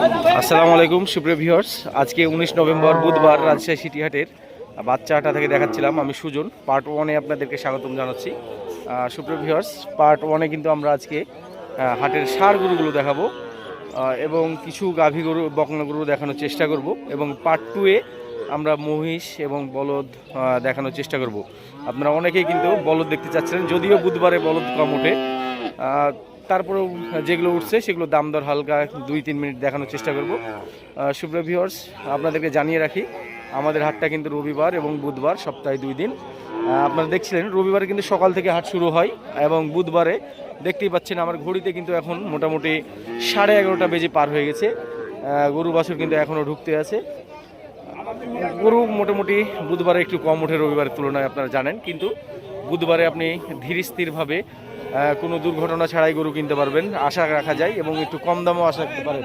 আসসালামু আলাইকুম, সুপ্রিয় ভিউয়ার্স আজকে উনিশ নভেম্বর, বুধবার রাজশাহী সিটি হাটের বাচ্চা হাটা থেকে দেখাচ্ছিলাম আমি সুজন। পার্ট ওয়ানে আপনাদেরকে স্বাগতম জানাচ্ছি। সুপ্রিয় ভিউয়ার্স পার্ট ওয়ানে কিন্তু আমরা আজকে হাটের সার গরুগুলো দেখাবো। এবং কিছু গাভী গরু, বকনা গরু দেখানোর চেষ্টা করব। এবং পার্ট টুয়ে আমরা মহিষ এবং বলদ দেখানোর চেষ্টা করব। আপনারা অনেকেই কিন্তু বলদ দেখতে চাচ্ছিলেন, যদিও বুধবারে বলদ কম ওঠে। তারপরেও যেগুলো উঠছে সেগুলো দাম দর হালকা দুই, তিন মিনিট দেখানোর চেষ্টা করব। সুপ্রিয় ভিউয়ার্স আপনাদেরকে জানিয়ে রাখি, আমাদের হাটটা কিন্তু রবিবার এবং বুধবার সপ্তাহে দুই দিন। আপনারা দেখছিলেন, রবিবারে কিন্তু সকাল থেকে হাট শুরু হয় এবং বুধবারে দেখতেই পাচ্ছেন আমার ঘড়িতে কিন্তু এখন মোটামুটি সাড়ে এগারোটা বেজে পার হয়ে গেছে। গরু বাছুর কিন্তু এখনও ঢুকতে আছে। গরু মোটামুটি বুধবারে একটু কম ওঠে রবিবারের তুলনায়, আপনারা জানেন। কিন্তু বুধবারে আপনি ধীর স্থিরভাবে কোনো দুর্ঘটনা ছাড়াই গরু কিনতে পারবেন, আশা রাখা যায় এবং একটু কম দামও আশা রাখতে পারেন।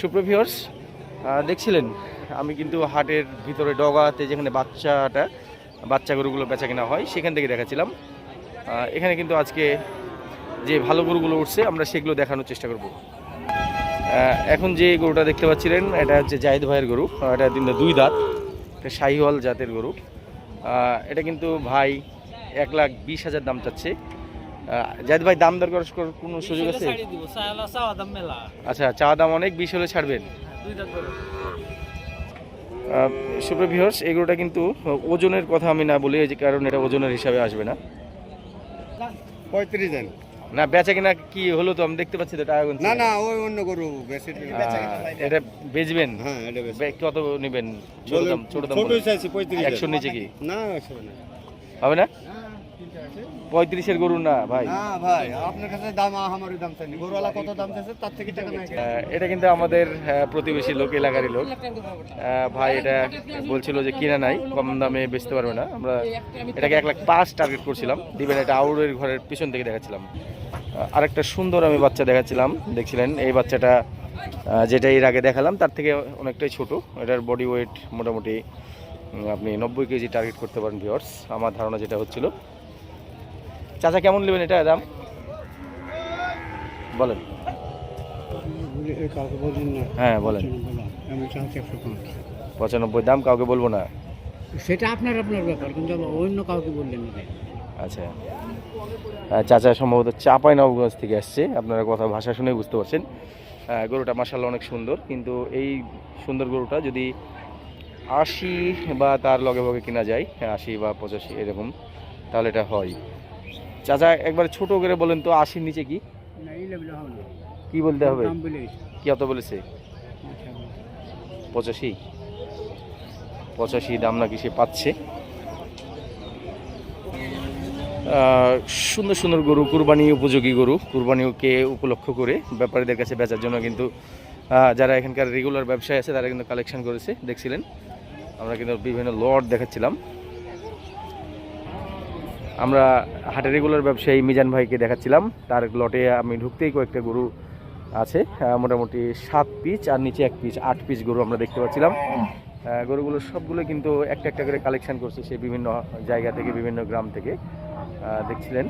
সুপ্রভিয়র্স দেখছিলেন, আমি কিন্তু হাটের ভিতরে ডগাতে যেখানে বাচ্চাটা, বাচ্চা গরুগুলো বেচা কেনা হয়, সেখান থেকে দেখাচ্ছিলাম। এখানে কিন্তু আজকে যে ভালো গরুগুলো উঠছে, আমরা সেগুলো দেখানোর চেষ্টা করব। এখন যে গরুটা দেখতে পাচ্ছিলেন, এটা হচ্ছে জাহিদ ভাইয়ের গরু এটা কিন্তু দুই দাঁত, এটা শাহিওয়াল জাতের গরু। এটা কিন্তু ভাই এক লাখ বিশ হাজার দাম চাচ্ছে। জাহিদ ভাই দাম দর করার কোনো সুযোগ আছে? আচ্ছা চা দাম অনেক বিশ হলে ছাড়বেন? সুপ্রভিহর্স এগুলোটা কিন্তু ওজনের কথা আমি না বলি এই যে কারণ এটা ওজনের হিসাবে আসবে না। পঁয়ত্রিশ দেন। না বেচা কিনা কি হলো তো আমি দেখতে পাচ্ছি তো টাকা না না ওই অন্য গরু এটা বেচবেন? হ্যাঁ এটা কত নেবেন ছোট দাম ছোট দাম ছোট চাইছি নিচে কি? না হবে না পঁয়ত্রিশের গরু না ভাই? ভাই আপনার কাছে দাম আমারই দাম চাইনি। গরুওয়ালা কত দাম চাইছে? তার থেকে টাকা নাই এটা কিন্তু আমাদের প্রতিবেশী লোক এলাকারই লোক। ভাই এটা বলছিল যে কিনা নাই কম দামে বেচতে পারবে না। আমরা এটাকে এক লাখ পাঁচ টার্গেট করছিলাম। দিবেন এটা আউরের ঘরের পিছন থেকে দেখাচ্ছিলাম। আরেকটা সুন্দর আমি বাচ্চা দেখাচ্ছিলাম। দেখছিলেন এই বাচ্চাটা যেটা এর আগে দেখালাম তার থেকে অনেকটাই ছোট। এটার বডি ওয়েট মোটামুটি আপনি নব্বই কেজি টার্গেট করতে পারেন ভিওর্স আমার ধারণা যেটা হচ্ছিল চাচা কেমন নেবেন এটা দাম? বলেন। হ্যাঁ বলেন। পঁচানব্বই দাম কাউকে বলব না। সেটা আপনার আপনার ব্যাপার কিন্তু অন্য কাউকে বললেন না আচ্ছা। চাচা সম্ভবত চাপাই নবগঞ্জ থেকে আসছে। আপনারা কথা ভাষা শুনে বুঝতে পারছেন। গরুটা মাসাল্লাহ অনেক সুন্দর কিন্তু এই সুন্দর গরুটা যদি আশি বা তার লগে লগে কেনা যায় আশি বা পঁচাশি এরকম তাহলে এটা হয়। চাচা একবার ছোট করে বলেন তো আশির নিচে কি? কি বলতে হবে? কি অত বলেছে? পঁচাশি। পঁচাশি দাম নাকি সে পাচ্ছে। সুন্দর সুন্দর গরু কুরবানি উপযোগী গরু। কুরবানিকে উপলক্ষ করে ব্যাপারীদের কাছে বেচার জন্য কিন্তু যারা এখানকার রেগুলার ব্যবসায়ী আছে তারা কিন্তু কালেকশন করেছে। দেখছিলেন? আমরা কিন্তু বিভিন্ন লট দেখাচ্ছিলাম। আমরা হাটের রেগুলার ব্যবসায়ী মিজান ভাইকে দেখাচ্ছিলাম। তার লটে আমি ঢুকতেই কয়েকটা গরু আছে মোটামুটি সাত পিচ আর নিচে এক পিচ আট পিচ গরু আমরা দেখতে পাচ্ছিলাম। গরুগুলো সবগুলো কিন্তু একটা একটা করে কালেকশন করছে সে বিভিন্ন জায়গা থেকে বিভিন্ন গ্রাম থেকে দেখছিলেন।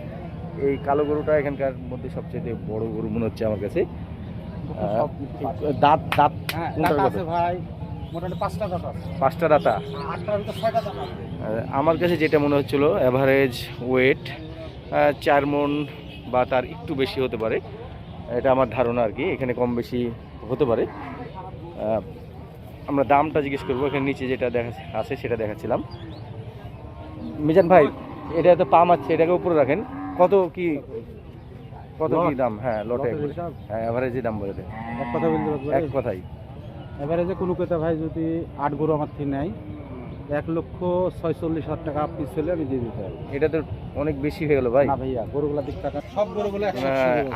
এই কালো গরুটা এখানকার মধ্যে সবচেয়ে বড় গরু মনে হচ্ছে আমার কাছে। দাঁত দাঁত? হ্যাঁ, ভাই। পাঁচটা দাঁত আমার কাছে যেটা মনে হচ্ছিল অ্যাভারেজ ওয়েট চার মন বা তার একটু বেশি হতে পারে এটা আমার ধারণা আর কি এখানে কম বেশি হতে পারে। আমরা দামটা জিজ্ঞেস করব এখানে নিচে যেটা দেখা আছে সেটা দেখাচ্ছিলাম। মিজান ভাই এটা তো পাম আছে এটাকে উপরে রাখেন। কত কি কত কি দাম? হ্যাঁ লটে হ্যাঁ অ্যাভারেজই দাম বলে দেন। এক কথা বলতে এক কথাই এবারে যে কোনো ক্রেতা ভাই যদি আট গরু আমার থেকে নেয় এক লক্ষ ছয়চল্লিশ হাজার টাকা পিস হলে আমি দিয়ে দিতে পারি এটা তো অনেক বেশি হয়ে গেল ভাই। না ভাইয়া গরুগুলা দিক টাকা সব গরুগুলো একশো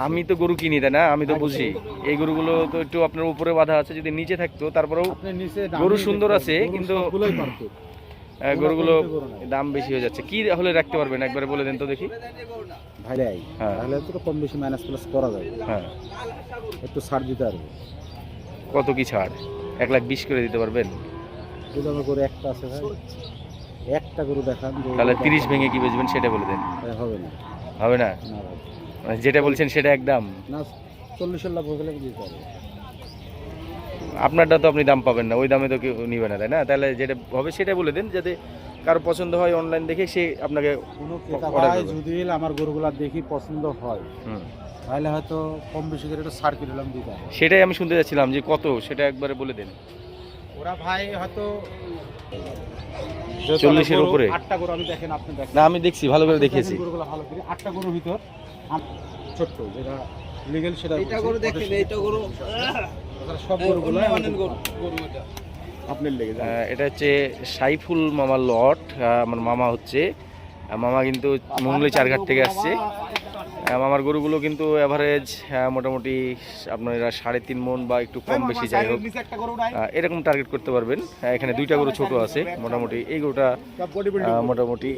আমি তো গরু কিনি তাই না? আমি তো বুঝি। এই গরুগুলো তো একটু আপনার উপরে বাঁধা আছে যদি নিচে থাকতো তারপরেও নিচে গরু সুন্দর আছে, কিন্তু- সবগুলোই গরুগুলো দাম বেশি হয়ে যাচ্ছে। কি হলে রাখতে পারবেন? একবারে বলে দেন তো দেখি। ভাই হ্যাঁ। তাহলে তো কম বেশি মাইনাস প্লাস করা যায়। হ্যাঁ। একটু ছাড় দিতে পারবে। কত কি ছাড়? এক লাখ বিশ করে দিতে পারবেন? একটা আছে ভাই। একটা গরু দেখান তাহলে তিরিশ ভেঙে কি বেচবেন সেটা বলে দেন। ভাই হবে না। হবে না? মানে যেটা বলছেন সেটা একদম? না হয়ে গেলে দিতে হবে আপনারটা তো আপনি দাম পাবেন না ওই দামে তো কেউ নিবে না তাই না? তাহলে যেটা হবে সেটা বলে দিন যাতে কারও পছন্দ হয় অনলাইন দেখে সে আপনাকে। যদি আমার গরুগুলা দেখি পছন্দ হয় হুম। তাহলে হয়তো কম বেশি করে একটা সার কিনে দিতে হবে সেটাই আমি শুনতে যাচ্ছিলাম যে কত সেটা একবারে বলে দেন। ওরা ভাই হয়তো চল্লিশের উপরে? আটটা গরু আমি দেখেন আপনি দেখেন। না আমি দেখছি ভালো করে দেখেন গরুগুলো ভালো করে। আটটা গরুর ভিতর ছোট্ট যেটা লিগেল সেটা এটা গরু দেখেন এটা গরু সব গরুগুলো গরু গরু এটা আপনার লেগে এটা হচ্ছে সাইফুল মামার লট আমার মামা হচ্ছে। মামা কিন্তু মঙ্গলি চারঘাট থেকে আসছে। আহ, মামার গরুগুলো কিন্তু অ্যাভারেজ মোটামুটি আপনারা সাড়ে তিন মন বা একটু কম বেশি যাই হোক এরকম টার্গেট করতে পারবেন। এখানে দুইটা গরু ছোট আছে মোটামুটি এই গরুটা মোটামুটি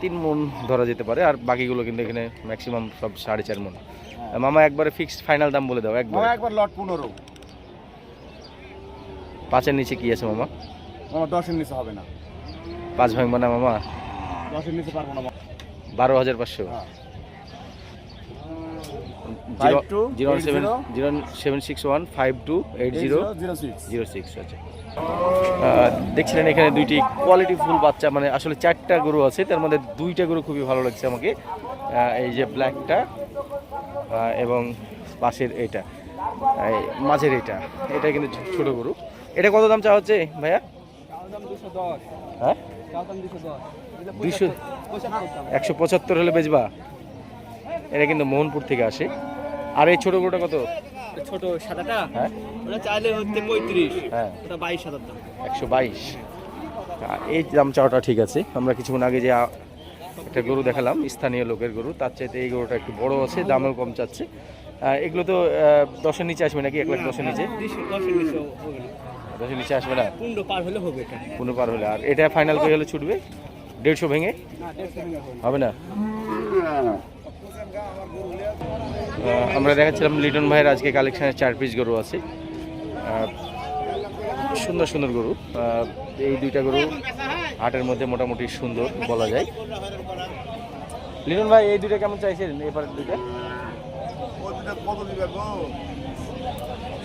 তিন মন ধরা যেতে পারে আর বাকিগুলো কিন্তু এখানে ম্যাক্সিমাম সব সাড়ে চার মন। মামা একবারে ফিক্সড ফাইনাল দাম বলে দাও একবার। একবার লট পনেরো। পাঁচের নিচে কি আছে মামা? আমার দশের নিচে হবে না। পাঁচ ভাঙবো না মামা? দশের নিচে পারব না। বারো হাজার পাঁচশো। হ্যাঁ। Zero 52, zero seven zero seven six one five two eight zero zero six six আচ্ছা দেখছিলেন এখানে দুইটি কোয়ালিটি ফুল বাচ্চা মানে আসলে চারটা গরু আছে তার মধ্যে দুইটা গরু খুবই ভালো লাগছে আমাকে। এই যে ব্ল্যাকটা এবং পাশের এটা মাঝের এটা এটা কিন্তু ছোট গরু। এটা কত দাম চাওয়া হচ্ছে ভাইয়া? হ্যাঁ? দুইশো একশো পঁচাত্তর হলে বেচবা। এটা কিন্তু মোহনপুর থেকে আসে। আর এই ছোট গরুটা কত? ছোট সাদাটা? হ্যাঁ। ওটা চাইলে হচ্ছে পঁয়ত্রিশ। হ্যাঁ। ওটা বাইশ হাজার দাম। একশো বাইশ। এই দাম চাওয়াটা ঠিক আছে। আমরা কিছুক্ষণ আগে যে একটা গরু দেখালাম স্থানীয় লোকের গরু তার চাইতে এই গরুটা একটু বড় আছে দামও কম চাচ্ছে। এগুলো তো দশের নিচে আসবে নাকি? এক লাখ দশের নিচে? দশের নিচে আসবে না? পনেরো পার হলে হবে এটা। পনেরো পার হলে। আর এটা ফাইনাল করে হলে ছুটবে? দেড়শো ভেঙে? হবে না? আমরা দেখাচ্ছিলাম লিটন ভাইয়ের আজকে কালেকশনের চার পিস গরু আছে। সুন্দর সুন্দর গরু। এই দুইটা গরু হাটের মধ্যে মোটামুটি সুন্দর বলা যায়। লিটন ভাই এই দুইটা কেমন চাইছেন? এবার দুইটা?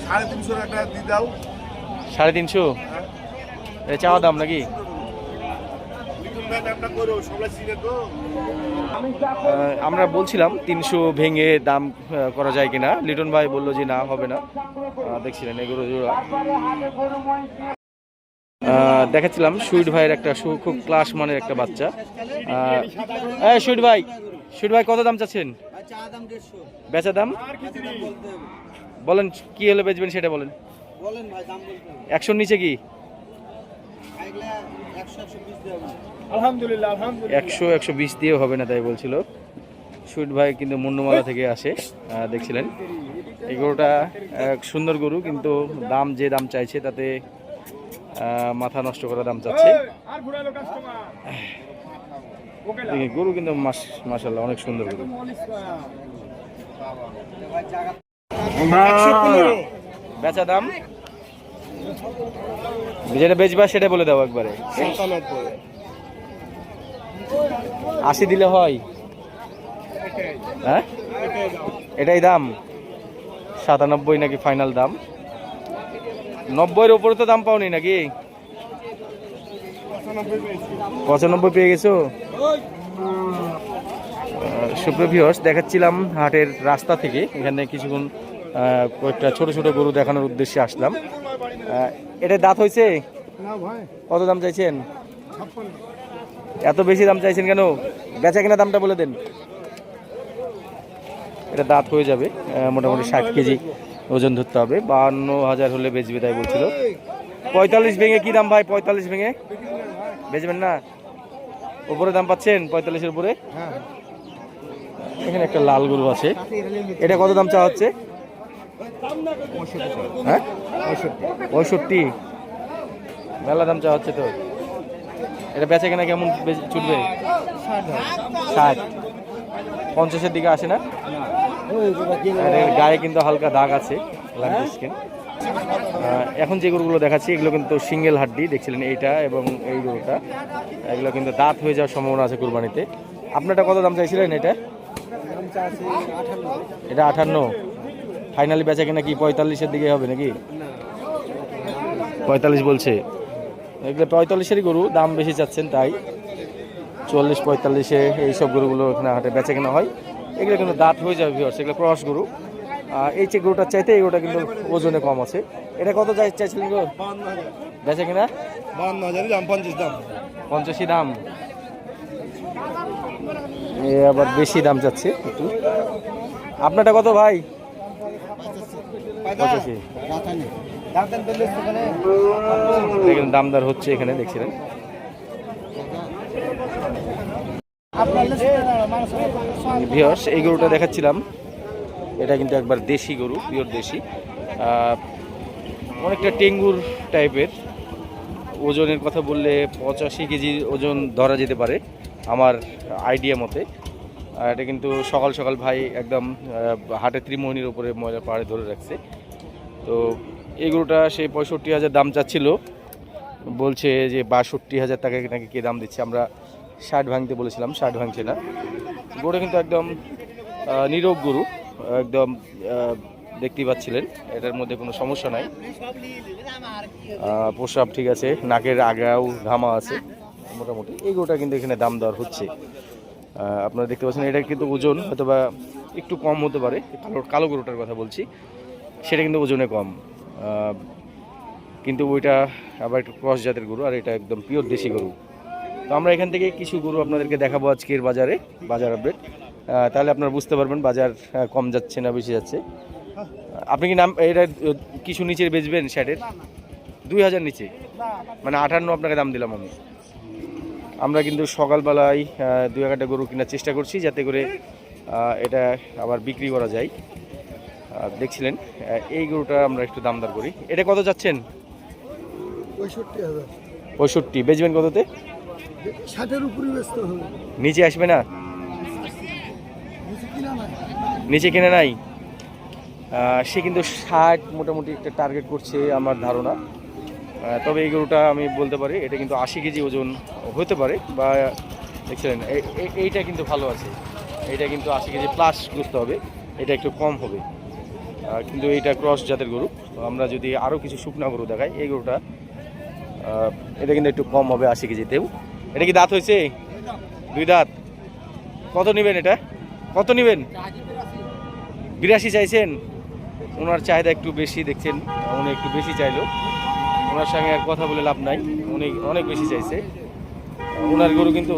সাড়ে তিনশো টাকা সাড়ে তিনশো? এটা চাওয়া দাম নাকি লিটন ভাই দামটা করো সবাই চিনে তো আহ, আমরা বলছিলাম তিনশো ভেঙে দাম করা যায় কিনা। লিটন ভাই বলল যে না, হবে না। দেখছিলেন এগুলো দেখাচ্ছিলাম সুইট ভাইয়ের একটা খুব ক্লাস মানের একটা বাচ্চা। এই সুইট ভাই সুইট ভাই কত দাম চাচ্ছেন? বেচা দাম? বলেন, কি হলে বেচবেন সেটা বলেন। একশোর নিচে কি? একশো একশো আলহামদুলিল্লাহ আলহামদুলিল্লাহ। একশো একশো বিশ দিয়েও হবে না তাই বলছিল। সুইট ভাই কিন্তু মুন্ডমালা থেকে আসে দেখছিলেন। এই গরুটা এক সুন্দর গরু কিন্তু দাম যে দাম চাইছে তাতে মাথা নষ্ট করা দাম চাচ্ছে। গরু কিন্তু মাস মাসাল্লাহ অনেক সুন্দর গরু। বেচা দাম? যেটা বেচবা সেটা বলে দাও একবারে। আশি দিলে হয়। হ্যাঁ? এটাই দাম। সাতানব্বই নাকি ফাইনাল দাম। নব্বইয়ের উপরে তো দাম পাওনি নাকি? পঁচানব্বই পেয়ে গেছো? সুপ্রভিয়স দেখাচ্ছিলাম হাটের রাস্তা থেকে। এখানে কিছুক্ষণ কয়েকটা ছোট ছোট গরু দেখানোর উদ্দেশ্যে আসলাম। এটা দাঁত হয়েছে? কত দাম চাইছেন? এত বেশি দাম চাইছেন কেন? বেচা কিনা দামটা বলে দেন। এটা দাঁত হয়ে যাবে মোটামুটি ষাট কেজি ওজন ধরতে হবে। বাহান্ন হাজার হলে বেচবে তাই বলছিল। পঁয়তাল্লিশ ভেঙে কি দাম ভাই? পঁয়তাল্লিশ ভেঙে? বেচবেন না? উপরে দাম পাচ্ছেন পঁয়তাল্লিশের উপরে? এখানে একটা লাল গরু আছে। এটা কত দাম চাওয়া হচ্ছে? হ্যাঁ? পঁয়ষট্টি। মেলা দাম চাওয়া হচ্ছে তো। এটা বেচা কেনা কেমন ছুটবে ষাট। পঞ্চাশের দিকে আসে না? গায়ে কিন্তু হালকা দাগ আছে এখন যে গরুগুলো দেখাচ্ছি, এগুলো কিন্তু সিঙ্গেল হাড্ডি, দেখছিলেন এইটা এবং এই গরুটা। এগুলো কিন্তু দাঁত হয়ে যাওয়ার সম্ভাবনা আছে কুরবানিতে। আপনারটা কত দাম চাইছিলেন এটা? এটা আঠান্ন। ফাইনালি বেচা কিনা কি পঁয়তাল্লিশের দিকে হবে নাকি? পঁয়তাল্লিশ বলছে। এগুলো পঁয়তাল্লিশেরই গরু, দাম বেশি চাচ্ছেন তাই। চল্লিশ, পঁয়তাল্লিশে এইসব গরুগুলো এখানে হাটে বেচা কেনা হয়। এগুলো কিন্তু দাঁত হয়ে যাবে ভিওর্স এগুলো ক্রস গরু। এই যে গরুটার চাইতে এই গরুটা কিন্তু ওজনে কম আছে। এটা কত চাই চাইছিলেন গো? বেচা কিনা? দাম পঞ্চাশ দাম। পঞ্চাশি দাম এ আবার বেশি দাম যাচ্ছে একটু। আপনারটা কত ভাই? পঁচাশি। দামদার হচ্ছে এখানে, দেখছিলেন। ভিওর্স এই গরুটা দেখাচ্ছিলাম। এটা কিন্তু একবার দেশি গরু, পিওর দেশি। অনেকটা টেঙ্গুর টাইপের। ওজনের কথা বললে পঁচাশি কেজি ওজন ধরা যেতে পারে, আমার আইডিয়া মতে। এটা কিন্তু সকাল সকাল ভাই একদম হাটে ত্রিমোহনীর উপরে ময়লা পাহাড়ে ধরে রাখছে। তো এই গরুটা সেই পঁয়ষট্টি হাজার দাম চাচ্ছিল। বলছে যে বাষট্টি হাজার টাকা নাকি কে দাম দিচ্ছে আমরা ষাট ভাঙতে বলেছিলাম ষাট ভাঙছে না। গরুটা কিন্তু একদম নিরোগ গরু একদম দেখতেই পাচ্ছিলেন এটার মধ্যে কোনো সমস্যা নাই। আহ, প্রস্রাব ঠিক আছে নাকের আগাও ঘামা আছে মোটামুটি। এই গরুটা কিন্তু এখানে দাম দেওয়ার হচ্ছে। আপনারা দেখতে পাচ্ছেন এটা কিন্তু ওজন হয়তো বা একটু কম হতে পারে কালো কালো গরুটার কথা বলছি সেটা কিন্তু ওজনে কম। কিন্তু ওইটা আবার একটু ক্রস জাতের গরু, আর এটা একদম পিওর দেশি গরু। তো আমরা এখান থেকে কিছু গরু আপনাদেরকে দেখাবো আজকের বাজারে, বাজার আপডেট তাহলে আপনারা বুঝতে পারবেন বাজার কম যাচ্ছে না বেশি যাচ্ছে। আপনি কি নাম, এটা, কিছু নিচে বেচবেন শ্যাটের দুই হাজার নিচে? মানে আটান্ন আপনাকে দাম দিলাম আমি। আমরা কিন্তু সকালবেলায় দুই একটা গরু কেনার চেষ্টা করছি যাতে করে এটা আবার বিক্রি করা যায়। দেখছিলেন এই গরুটা আমরা একটু দামদার করি। এটা কত যাচ্ছেন? পঁয়ষট্টি হাজার। পঁয়ষট্টি। বেচবেন কততে? ষাটের উপরে ব্যস্ত হবে। নিচে আসবে না? নিচে কিনে নাই? সে কিন্তু ষাট মোটামুটি একটা টার্গেট করছে আমার ধারণা। তবে এই গরুটা আমি বলতে পারি এটা কিন্তু আশি কেজি ওজন হতে পারে বা দেখছিলেন এইটা কিন্তু ভালো আছে। এটা কিন্তু আশি কেজি প্লাস করতে হবে এটা একটু কম হবে। কিন্তু এইটা ক্রস জাতের গরু। তো আমরা যদি আরও কিছু শুকনা গরু দেখাই, এই গরুটা এটা কিন্তু একটু কম হবে, আশি কেজিতেও এটা কি দাঁত হয়েছে? দুই দাঁত। কত নেবেন এটা? কত নেবেন? বিরাশি চাইছেন? ওনার চাহিদা একটু বেশি দেখছেন, উনি একটু বেশি চাইলো। ওনার সঙ্গে আর কথা বলে লাভ নাই, উনি অনেক বেশি চাইছে। ওনার গরু কিন্তু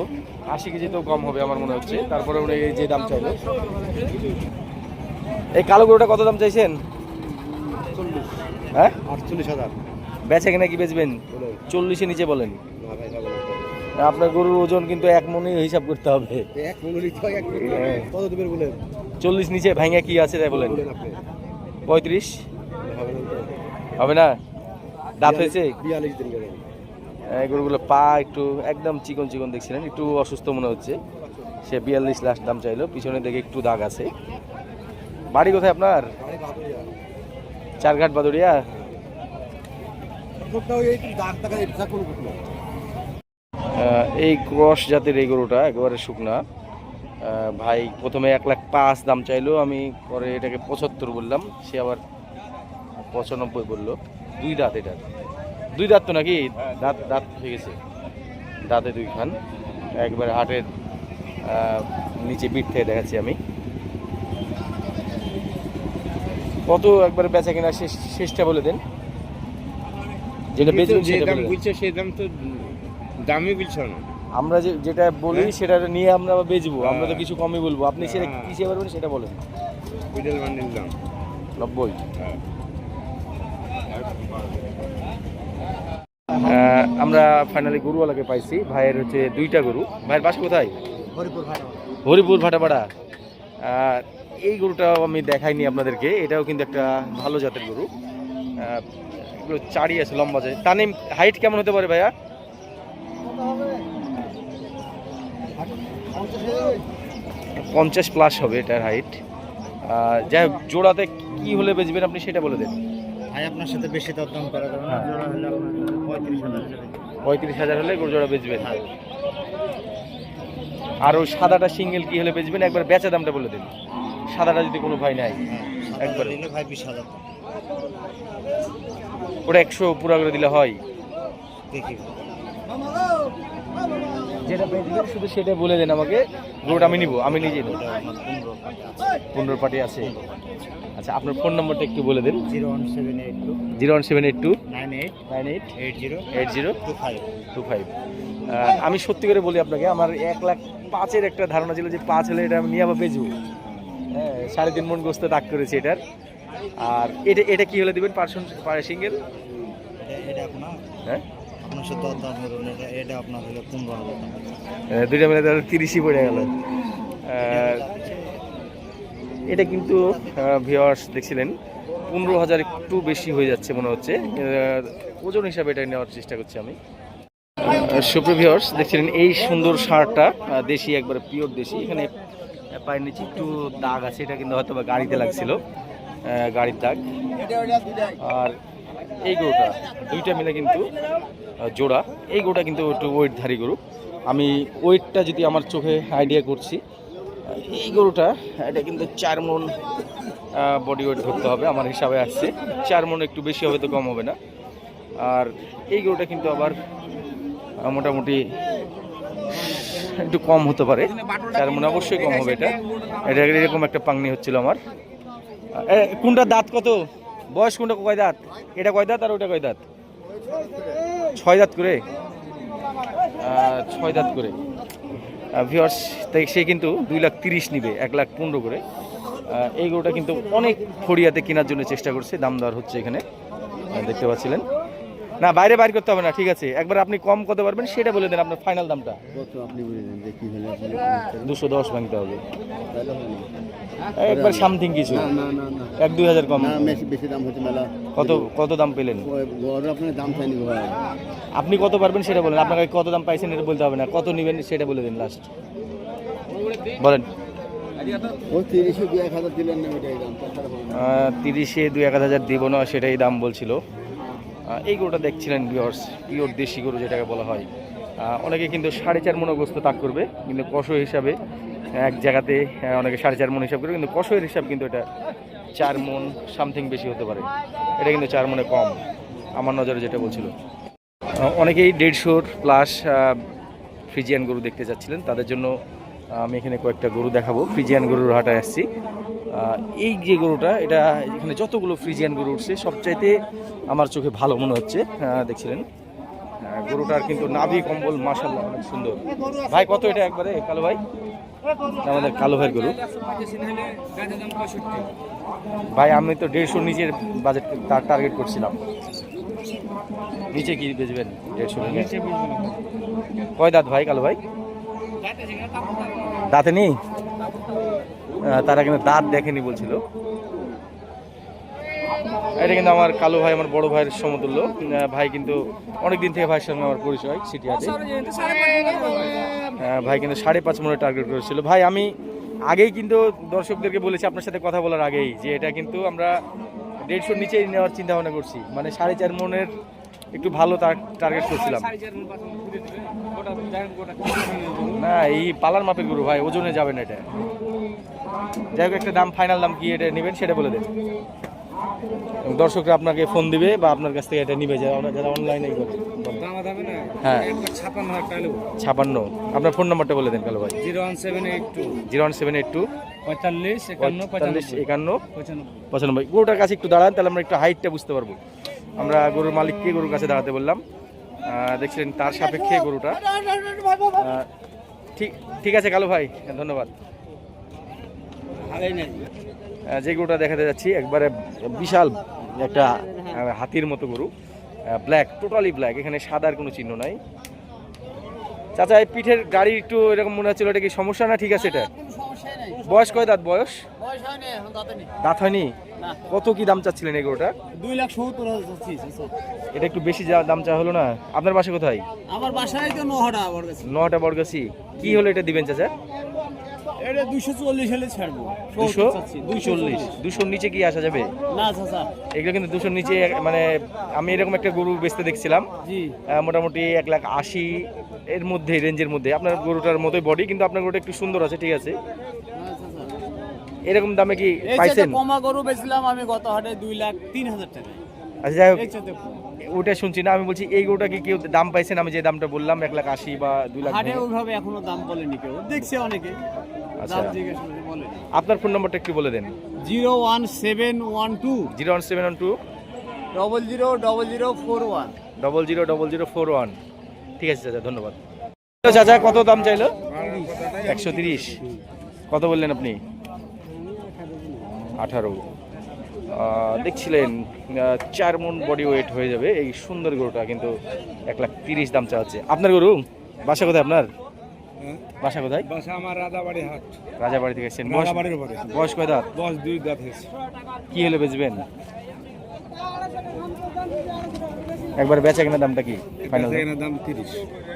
আশি কেজিতেও কম হবে, আমার মনে হচ্ছে। তারপরে উনি এই যে দাম চাইলো। এই কালো গরুটা কত দাম চাইছেন? হ্যাঁ? আটচল্লিশ হাজার। বেচে কিনা কি বেচবেন? চল্লিশে নিচে বলেন। আপনার গরুর ওজন কিন্তু এক মনে হিসাব করতে হবে। হ্যাঁ। চল্লিশ নিচে ভাঙা কি আছে তাই বলেন। পঁয়ত্রিশ? হবে না দাঁত হয়েছে? গরুগুলো পা একটু একদম চিকন চিকন দেখছিলেন একটু অসুস্থ মনে হচ্ছে। সে বিয়াল্লিশ লাখ দাম চাইলো পিছনে দেখে একটু দাগ আছে। বাড়ি কোথায় আপনার? চারঘাট বাদুরিয়া এই ক্রস জাতের এই গরুটা একেবারে শুকনা। ভাই প্রথমে এক লাখ পাঁচ দাম চাইলো আমি পরে এটাকে পঁচাত্তর বললাম সে আবার পঁচানব্বই বলল। দুই দাঁত এটার দুই দাঁত তো নাকি? দাঁত দাঁত হয়ে গেছে। দাঁতে দুই খান একবারে হাটের নিচে পিঠ থেকে দেখাচ্ছি আমি। কত একবারে বেচা কিনা শেষ শেষটা বলে দেন। যেটা বেচবেন যে দাম বলে বলছে সেই দাম তো দামই বলছো না। আমরা যে যেটা বলি হ্যাঁ। সেটা নিয়ে আমরা বেচবো। আমরা তো হ্যাঁ। কিছু কমই বলব। আপনি সেটা হ্যাঁ। কিসে পারবেন সেটা বলেন। কুইন্টাল বান্ডিল দাম। নব্বই। হ্যাঁ। আমরা ফাইনালি গরুওয়ালাকে পাইছি। ভাইয়ের হচ্ছে দুইটা গরু। ভাইয়ের বাসা কোথায়? হরিপুর ভাটা হরিপুর ভাটাপাড়া। এই গরুটাও আমি দেখাইনি আপনাদেরকে এটাও কিন্তু একটা ভালো জাতের গরু। এগুলো চারি আছে লম্বা আছে তানিম হাইট কেমন হতে পারে ভাইয়া? পঞ্চাশ প্লাস হবে এটার হাইট যাই হোক জোড়াতে কি হলে বেচবেন আপনি সেটা বলে দেন। ভাই আপনার সাথে বেশি দরদাম করা যাবে না। হ্যাঁ। জোড়া হলে পঁয়ত্রিশ হাজার পঁয়ত্রিশ হাজার হলে গরু জোড়া বেচবেন। আর ওই সাদাটা সিঙ্গেল কি হলে বেচবেন? একবার বেচা দামটা বলে দিন। সাদাটা যদি কোনো ভাই নাই একবারে। দিলে ভাই বিশ হাজার ওটা একশো পুরো করে দিলে হয়। দেখি। যেটা পেয়ে শুধু সেটা বলে দেন আমাকে। গরুটা আমি নিব আমি নিজে নেব। পনেরো পার্টি আছে। আচ্ছা আপনার ফোন নম্বরটা একটু বলে দেন। Zero one seven eight two. Zero one seven eight two. Nine eight. Nine eight. Eight zero. Eight zero. Two five. Two five. আমি সত্যি করে বলি আপনাকে আমার এক লাখ পাঁচের একটা ধারণা ছিল যে পাঁচ হলে এটা আমি নিয়ে আবার বেচবো। সাড়ে তিন মন গোস্ত দাগ করেছি এটার। আর এটা এটা কি হলে দিবেন? পার্সন পারে সিঙ্গেল? এটা আপনার? হ্যাঁ? এটা আপনার হলো পনেরো আহ, দুইটা মিলে তাহলে তিরিশই পড়ে গেল। এটা কিন্তু ভিওয়ার্স দেখছিলেন পনেরো হাজার একটু বেশি হয়ে যাচ্ছে মনে হচ্ছে। ওজন হিসাবে এটা নেওয়ার চেষ্টা করছি আমি। সুপ্রিয় ভিওয়ার্স দেখছিলেন এই সুন্দর সারটা দেশি একবারে পিওর দেশি। এখানে পায়ের নিচে একটু দাগ আছে, এটা কিন্তু হয়তো গাড়িতে লাগছিল। গাড়ির দাগ। আর এই গরুটা, দুইটা মিলে কিন্তু জোড়া। এই গরুটা কিন্তু একটু ওয়েটধারী গরু। আমি ওয়েটটা যদি আমার চোখে আইডিয়া করছি এই গরুটা, এটা কিন্তু চার মন বডি ওয়েট ধরতে হবে আমার হিসাবে আসছে চার মন একটু বেশি হবে তো কম হবে না। আর এই গরুটা কিন্তু আবার মোটামুটি একটু কম হতে পারে। চার মনে অবশ্যই কম হবে এটা। এটা এরকম একটা পাংনি হচ্ছিল আমার। কোনটা দাঁত কত? বয়স কোনটা? কয় দাঁত? এটা কয় দাঁত আর ওটা কয় দাঁত? ছয় দাঁত করে? ছয় দাঁত করে। ভিওর্স তাই সে কিন্তু দুই লাখ তিরিশ নিবে, এক লাখ পনেরো করে। এই গরুটা কিন্তু অনেক ফড়িয়াতে কেনার জন্য চেষ্টা করছে। দাম দর হচ্ছে এখানে। দেখতে পাচ্ছিলেন। না বাইরে বাইর করতে হবে না ঠিক আছে। একবার আপনি কম কত পারবেন সেটা বলে দেন আপনার ফাইনাল দামটা। দুশো দশ ভাঙতে হবে। একবার সামথিং কিছু। এক দুই হাজার কম। বেশি দাম হচ্ছে মেলা। কত কত দাম পেলেন? দাম চাইনি আপনি কত পারবেন সেটা বলেন। আপনাকে কত দাম পাইছেন এটা বলতে হবে না। কত নেবেন সেটা বলে দিন লাস্ট বলেন। তিরিশে দু এক হাজার দিব না সেটাই দাম বলছিল। এই গরুটা দেখছিলেন বিয়র্স পিওর দেশি গরু যেটাকে বলা হয়। অনেকে কিন্তু সাড়ে চার মনো গোস্ত তাক করবে, কিন্তু কষো হিসাবে এক জায়গাতে অনেকে সাড়ে চার মন হিসাব করবে, কিন্তু কষের হিসাব কিন্তু এটা চার মন সামথিং বেশি হতে পারে। এটা কিন্তু চার মনে কম, আমার নজরে যেটা বলছিল। অনেকেই দেড়শোর প্লাস ফ্রিজিয়ান গরু দেখতে চাচ্ছিলেন তাদের জন্য আমি এখানে কয়েকটা গরু দেখাবো। ফ্রিজিয়ান গরুর হাটায় আসছি। এই যে গরুটা, এটা এখানে যতগুলো ফ্রিজিয়ান গরু উঠছে, সবচাইতে আমার চোখে ভালো মনে হচ্ছে। দেখছিলেন? গরুটার কিন্তু নাভি কম্বল মাসাল্লাহ অনেক সুন্দর। ভাই, কত এটা একবারে, কালো ভাই? আমাদের কালো ভাইয়ের গরু। ভাই, আমি তো দেড়শো নিচের বাজেট তার টার্গেট করছিলাম। নিচে কি বেচবেন? দেড়শো কয় দাঁত ভাই, কালো ভাই? দাঁতে নেই? তারা কিন্তু দাঁত দেখেনি বলছিল। এটা কিন্তু আমার কালো ভাই, আমার বড় ভাইয়ের সমতুল্য। ভাই কিন্তু অনেক দিন থেকে ভাইয়ের সঙ্গে আমার পরিচয়, সিটি আছে ভাই কিন্তু সাড়ে পাঁচ মনে টার্গেট করেছিল ভাই, আমি আগেই কিন্তু দর্শকদেরকে বলেছি, আপনার সাথে কথা বলার আগেই, যে এটা কিন্তু আমরা দেড়শোর নিচেই নেওয়ার চিন্তা ভাবনা করছি। মানে সাড়ে চার মনের একটু ভালো টার্গেট করছিলাম। না এই পালার মাপের গরু ভাই ওজনে যাবে না এটা। যাই হোক একটা দাম ফাইনাল দাম কি এটা নেবেন সেটা বলে দেন। দর্শকরা আপনাকে ফোন দিবে বা আপনার কাছ থেকে এটা নিবে যারা অনলাইনে করে। হ্যাঁ। ছাপান্ন। আপনার ফোন নাম্বারটা বলে দেন কালো ভাই। Zero one seven eight two. Zero one seven eight two পঁয়তাল্লিশ একান্ন পঁয়তাল্লিশ একান্ন। পঁচানব্বই। পঁচানব্বই। গরুটার কাছে একটু দাঁড়ান তাহলে আমরা একটু হাইটটা বুঝতে পারব। আমরা গরুর মালিককে গরুর কাছে দাঁড়াতে বললাম। দেখছিলেন তার সাপেক্ষে গরুটা। ঠিক ঠিক আছে কালো ভাই, ধন্যবাদ। যে গরুটা দেখাতে যাচ্ছি, একবারে বিশাল একটা হাতির মতো গরু। ব্ল্যাক টোটালি ব্ল্যাক এখানে সাদার কোনো চিহ্ন নাই। চাচা, এই পিঠের গাড়ি একটু এরকম মনে হচ্ছিল, এটা কি সমস্যা না ঠিক আছে এটা? বয়স কয় দাঁত বয়স? দাঁত হয়নি। কত কি দাম চাচ্ছিলেন এই গরুটা দুই লাখ সত্তর। এটা একটু বেশি দাম চা হলো না? আপনার বাসা কোথায়? আমার বাসায় তো নটা বরগাছি কি হলো এটা দিবেন চাচা? এটা দুশো চল্লিশ হলে ছাড়বো। দুশো চল্লিশ। দুশোর নিচে কি আসা যাবে? না চাচা। এগুলো কিন্তু দুশোর নিচে মানে আমি এরকম একটা গরু বেচতে দেখছিলাম। মোটামুটি এক লাখ আশি এর মধ্যে রেঞ্জের মধ্যে। আপনার গরুটার মতোই বডি কিন্তু আপনার গরুটা একটু সুন্দর আছে ঠিক আছে। এরকম দামে কি পাইছেন? কমা গরু বেচলাম আমি গত হাটে দুই লাখ তিন হাজার টাকা। আচ্ছা যাই হোক ওটা শুনছি না আমি বলছি এই গরুটা কি কেউ দাম পাইছেন? আমি যে দামটা বললাম এক লাখ আশি বা দুই লাখ হাটে ওইভাবে এখনও দাম বলেনি কেউ। দেখছে অনেকে। আচ্ছা। দাম জিজ্ঞেস করে বলে আপনার ফোন নম্বরটা একটু বলে দেন। Zero one seven one two. Zero one seven one two. Double zero double zero four one. Double zero double zero four one. ঠিক আছে চাচা ধন্যবাদ। চাচা কত দাম চাইলো? একশো তিরিশ। কত বললেন আপনি? আঠারো। দেখছিলেন চার মন বডি ওয়েট হয়ে যাবে। এই সুন্দর গরুটা কিন্তু এক লাখ তিরিশ দাম চাচ্ছে। আপনার গরু? বাসা কোথায় আপনার? বাসা কোথায়? বাসা আমার রাজাবাড়ি হাট। রাজাবাড়ি থেকে এসেছেন। বয়স রাজাবাড়ির উপরে। বয়স কয় দাঁত? দশ দুই দাঁত হয়েছে। কি হলে বেচবেন? একবার বেচা কেনা দামটা কি? ফাইনাল দাম? তিরিশ।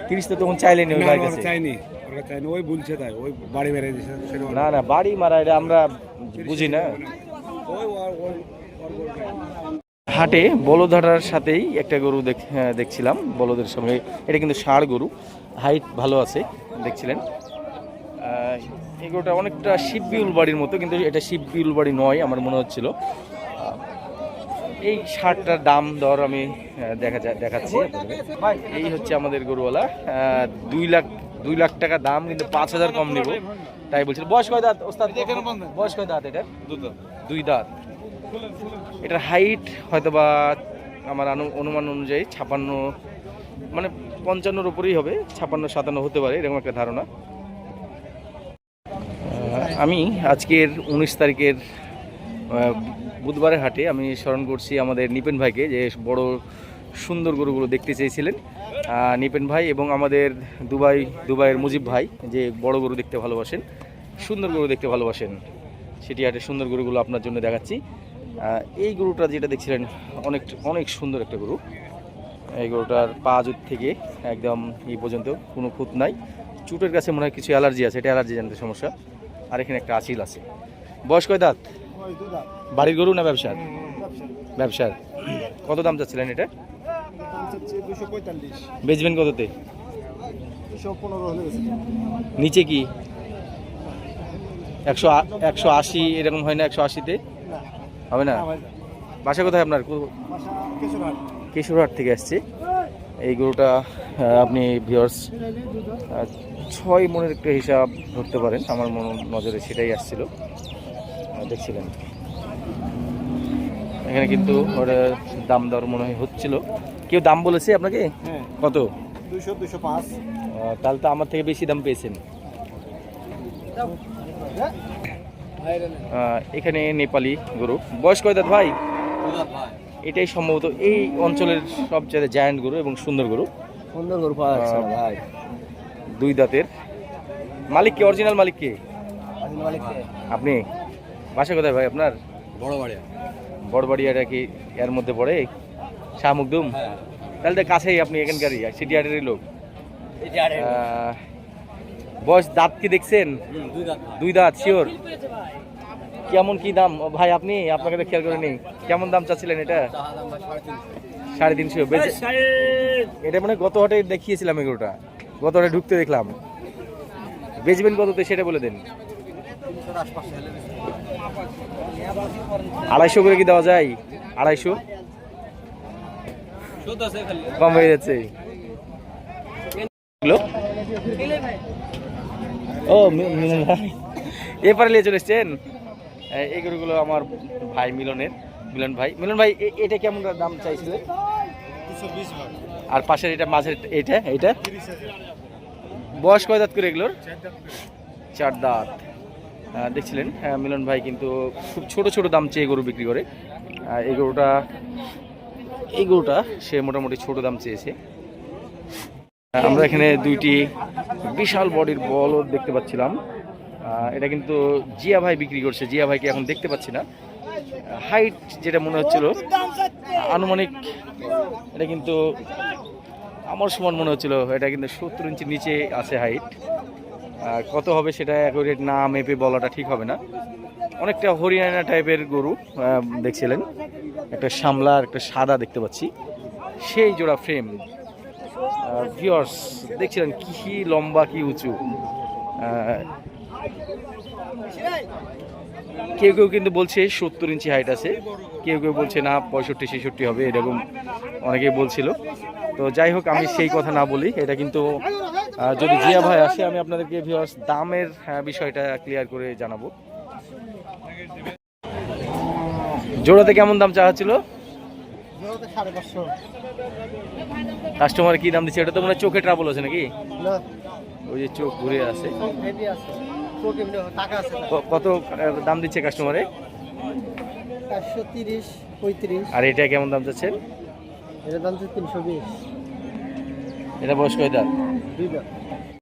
তিরিশ তো তখন চাইলেনি ওই কাছে? চাইনি। ওরা চাইনি। ওই বলছে তাই। ওই বাড়ি বেড়ে দিয়েছে। না না বাড়ি মারা এটা আমরা বুঝি না হাটে বলদহাটার সাথেই একটা গরু হ্যাঁ, দেখছিলাম বলদের সঙ্গে এটা কিন্তু ষাঁড় গরু হাইট ভালো আছে দেখছিলেন। এই গরুটা অনেকটা শিববিউল বাড়ির মতো কিন্তু এটা শিববিউল বাড়ি নয় আমার মনে হচ্ছিল। এই ষাটটার দাম দর আমি দেখা দেখাচ্ছি এই হচ্ছে আমাদের গরুওয়ালা। দুই লাখ দুই লাখ টাকা দাম কিন্তু পাঁচ হাজার কম নেব। তাই বলছিল বয়স কয় দাঁত ওস্তাদ? বয়স কয় দাঁত এটা দুই দাঁত। এটার হাইট হয়তো বা আমার অনুমান অনুযায়ী ছাপান্ন মানে পঞ্চান্নর উপরেই হবে ছাপান্ন সাতান্ন হতে পারে এরকম একটা ধারণা। আমি আজকের উনিশ তারিখের বুধবারের হাটে আমি স্মরণ করছি আমাদের নিপেন ভাইকে যে বড় সুন্দর গরুগুলো দেখতে চেয়েছিলেন। নিপেন ভাই এবং আমাদের দুবাই দুবাইয়ের মুজিব ভাই যে বড় গরু দেখতে ভালোবাসেন সুন্দর গরু দেখতে ভালোবাসেন সেটি হাটের সুন্দর গরুগুলো আপনার জন্য দেখাচ্ছি। এই গরুটা যেটা দেখছিলেন অনেক অনেক সুন্দর একটা গরু। এই গরুটার পা জুত থেকে একদম এই পর্যন্ত কোনো খুঁত নাই। চুটের কাছে মনে হয় কিছু অ্যালার্জি আছে এটা অ্যালার্জি জানতে সমস্যা। আর এখানে একটা আচিল আছে। বয়স কয় দাঁত। বাড়ির গরু না ব্যবসার? ব্যবসার। কত দাম চাচ্ছিলেন এটা? বেচবেন কততে? নিচে কি? একশো একশো আশি এরকম হয় না একশো আশিতে? হবে না? বাসা কোথায় আপনার? কেশরহাট। থেকে আসছে। এই গরুটা আপনি ভিওর্স ছয় মনের একটা হিসাব ধরতে পারেন। আমার মন নজরে সেটাই আসছিল। দেখছিলেন এখানে কিন্তু ওটা দাম দর মনে হয় হচ্ছিল। কেউ দাম বলেছে আপনাকে? হ্যাঁ। কত? দুশো দুশো পাঁচ। তাহলে তো আমার থেকে বেশি দাম পেয়েছেন। এখানে নেপালি গরু। বয়স কয় দাঁত ভাই? এটাই সম্ভবত এই অঞ্চলের সবচেয়ে জায়ান্ট গরু এবং সুন্দর গরু। সুন্দর গরু পাওয়া যাচ্ছে ভাই। দুই দাঁতের। মালিক কে? অরিজিনাল মালিক কে? আপনি? বাসা কোথায় ভাই আপনার? বড় বাড়ি বড়বাড়িয়াটা কি এর মধ্যে পড়ে? শাহ মুকদুম তাহলে তো কাছেই আপনি এখানকারই সিটি হাটেরই লোক। বয়স দাঁত কি দেখছেন? দুই দাঁত। শিওর কেমন কি দাম? ও ভাই আপনি আপনাকে তো খেয়াল করে নেই। কেমন দাম চাচ্ছিলেন এটা? সাড়ে তিনশো। বেচে এটা মানে গত হাটে দেখিয়েছিলাম এগুলোটা। গত হাটে ঢুকতে দেখলাম। বেচবেন কততে সেটা বলে দেন। আড়াইশো করে কি দেওয়া যায়? আড়াইশো? কম হয়ে যাচ্ছে। ও মিলন ভাই এপারে নিয়ে চলে এসছেন? এই গরুগুলো আমার ভাই মিলনের, মিলন ভাই। মিলন ভাই এটা কেমন দাম চাইছিলেন আর পাশের এটা, মাঝের এটা এটা? বয়স কয় দাঁত করে এগুলোর? চার দাঁত। দেখছিলেন মিলন ভাই কিন্তু খুব ছোট ছোট দাম চেয়ে গরু বিক্রি করে। এই গরুটা এই সে মোটামুটি ছোট দাম চেয়েছে। আমরা এখানে দুইটি বিশাল বডির বলদ দেখতে পাচ্ছিলাম। এটা কিন্তু জিয়া ভাই বিক্রি করছে। জিয়া ভাইকে এখন দেখতে পাচ্ছি না। হাইট যেটা মনে হচ্ছিল, আনুমানিক এটা কিন্তু আমার সমান মনে হচ্ছিল, এটা কিন্তু সত্তর ইঞ্চির নিচে আছে হাইট। কত হবে সেটা অ্যাকুরেট না মেপে বলাটা ঠিক হবে না। অনেকটা হরিয়ানা টাইপের গরু দেখছিলেন। একটা সামলা একটা সাদা দেখতে পাচ্ছি। সেই জোড়া ফ্রেম ভিওর্স দেখছিলেন কি লম্বা, কি উঁচু? কেউ কেউ কিন্তু বলছে সত্তর ইঞ্চি হাইট আছে। কেউ কেউ বলছে, না, পঁয়ষট্টি, ছেষট্টি হবে, এরকম অনেকেই বলছিল। তো যাই হোক, আমি সেই কথা না বলি। এটা কিন্তু যদি জিয়া ভাই আসে, আমি আপনাদেরকে ভিউয়ার্স দামের বিষয়টা ক্লিয়ার করে জানাব। জোড়াতে কেমন দাম চাওয়া ছিল সাড়ে পাঁচশো। কাস্টমার কি দাম দিচ্ছে? এটা তো মনে চোখে ট্রাবল আছে নাকি? ওই যে চোখ ঘুরে আছে। কত দাম দিচ্ছে কাস্টমারে আর এটা কেমন দাম যাচ্ছে এটার দাম হচ্ছে তিনশো বিশ। এটা বয়স কয় দাম দুই